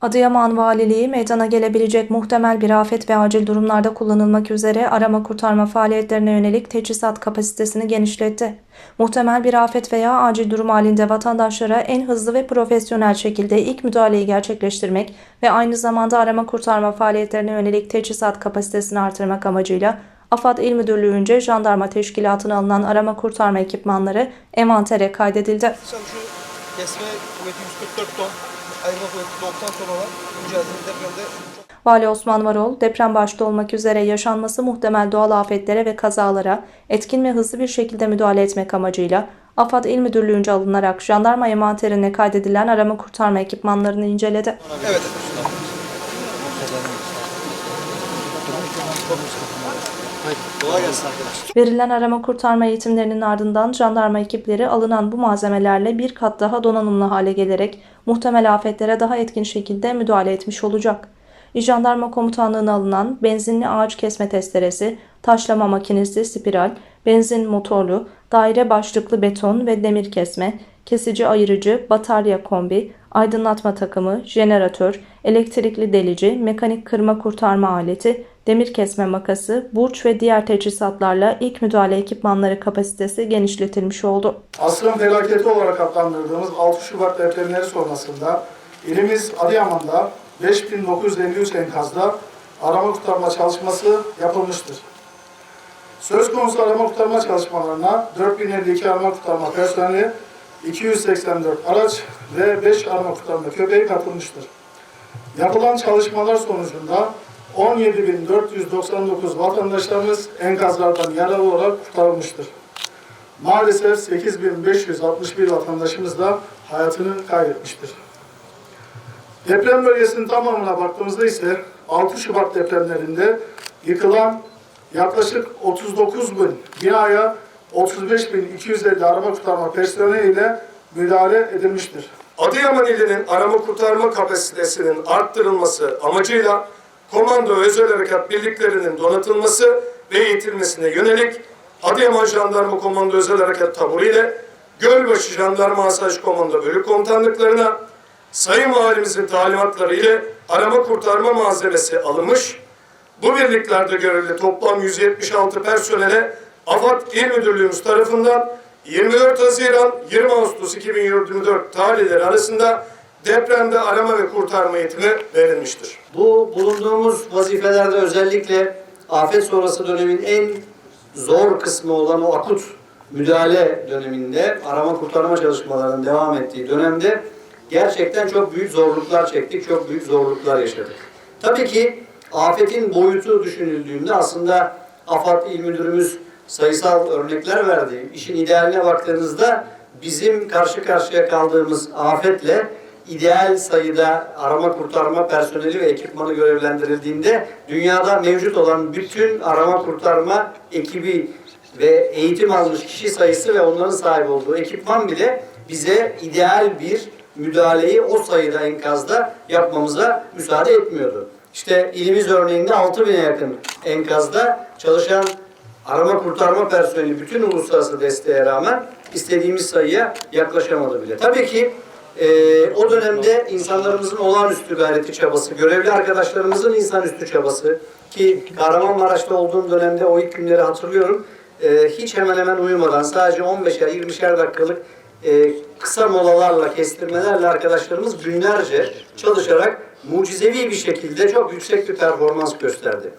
Adıyaman Valiliği meydana gelebilecek muhtemel bir afet ve acil durumlarda kullanılmak üzere arama kurtarma faaliyetlerine yönelik teçhizat kapasitesini genişletti. Muhtemel bir afet veya acil durum halinde vatandaşlara en hızlı ve profesyonel şekilde ilk müdahaleyi gerçekleştirmek ve aynı zamanda arama kurtarma faaliyetlerine yönelik teçhizat kapasitesini artırmak amacıyla AFAD İl Müdürlüğü'nce jandarma teşkilatına alınan arama kurtarma ekipmanları envantere kaydedildi. Kesme kuvveti 144 ton, ayırma kuvveti 90 ton olan bu cihazın depremde çok Vali Osman Varol, deprem başta olmak üzere yaşanması muhtemel doğal afetlere ve kazalara etkin ve hızlı bir şekilde müdahale etmek amacıyla AFAD İl Müdürlüğü'nce alınarak jandarma envanterine kaydedilen arama kurtarma ekipmanlarını inceledi. Evet. Kolay gelsin arkadaşlar. Verilen arama kurtarma eğitimlerinin ardından jandarma ekipleri alınan bu malzemelerle bir kat daha donanımlı hale gelerek muhtemel afetlere daha etkin şekilde müdahale etmiş olacak. İl Jandarma Komutanlığı'na alınan benzinli ağaç kesme testeresi, taşlama makinesi spiral, benzin motorlu, daire başlıklı beton ve demir kesme, kesici ayırıcı, batarya kombi, aydınlatma takımı, jeneratör, elektrikli delici, mekanik kırma kurtarma aleti, demir kesme makası, burç ve diğer teçhizatlarla ilk müdahale ekipmanları kapasitesi genişletilmiş oldu. Asrın felaketi olarak adlandırdığımız 6 Şubat depremleri sonrasında ilimiz Adıyaman'da 5953 enkazda arama kurtarma çalışması yapılmıştır. Söz konusu arama kurtarma çalışmalarına 4052 arama kurtarma personeli, 284 araç ve 5 arama kurtarma köpeği katılmıştır. Yapılan çalışmalar sonucunda 17.499 vatandaşlarımız enkazlardan yaralı olarak kurtarılmıştır. Maalesef 8561 vatandaşımız da hayatını kaybetmiştir. Deprem bölgesinin tamamına baktığımızda ise 6 Şubat depremlerinde yıkılan yaklaşık 39 bin binaya 35.250 arama kurtarma personeliyle müdahale edilmiştir. Adıyaman ilinin arama kurtarma kapasitesinin arttırılması amacıyla komando özel harekat birliklerinin donatılması ve eğitilmesine yönelik Adıyaman Jandarma Komando Özel Harekat Taburu ile Gölbaşı Jandarma Asayiş Komando Bölük Komutanlıklarına Sayın Valimizin talimatları ile arama kurtarma malzemesi alınmış. Bu birliklerde görevli toplam 176 personele AFAD İl Müdürlüğümüz tarafından 24 Haziran 20 Ağustos 2024 tarihleri arasında depremde arama ve kurtarma eğitimi verilmiştir. Bu bulunduğumuz vazifelerde özellikle afet sonrası dönemin en zor kısmı olan o akut müdahale döneminde arama kurtarma çalışmalarının devam ettiği dönemde gerçekten çok büyük zorluklar çektik, çok büyük zorluklar yaşadık. Tabii ki afetin boyutu düşünüldüğünde aslında AFAD İl Müdürümüz sayısal örnekler verdi. İşin idealine baktığınızda bizim karşı karşıya kaldığımız afetle ideal sayıda arama kurtarma personeli ve ekipmanı görevlendirildiğinde dünyada mevcut olan bütün arama kurtarma ekibi ve eğitim almış kişi sayısı ve onların sahip olduğu ekipman bile bize ideal bir müdahaleyi o sayıda enkazda yapmamıza müsaade etmiyordu. İşte ilimiz örneğinde 6000'e yakın enkazda çalışan arama kurtarma personeli bütün uluslararası desteğe rağmen istediğimiz sayıya yaklaşamadı bile. Tabii ki ee, o dönemde insanlarımızın olağanüstü gayreti çabası, görevli arkadaşlarımızın insanüstü çabası ki Kahramanmaraş'ta olduğum dönemde o ilk günleri hatırlıyorum. Ee, hiç hemen hemen uyumadan sadece 15'er 20'şer dakikalık e, kısa molalarla, kestirmelerle arkadaşlarımız günlerce çalışarak mucizevi bir şekilde çok yüksek bir performans gösterdi.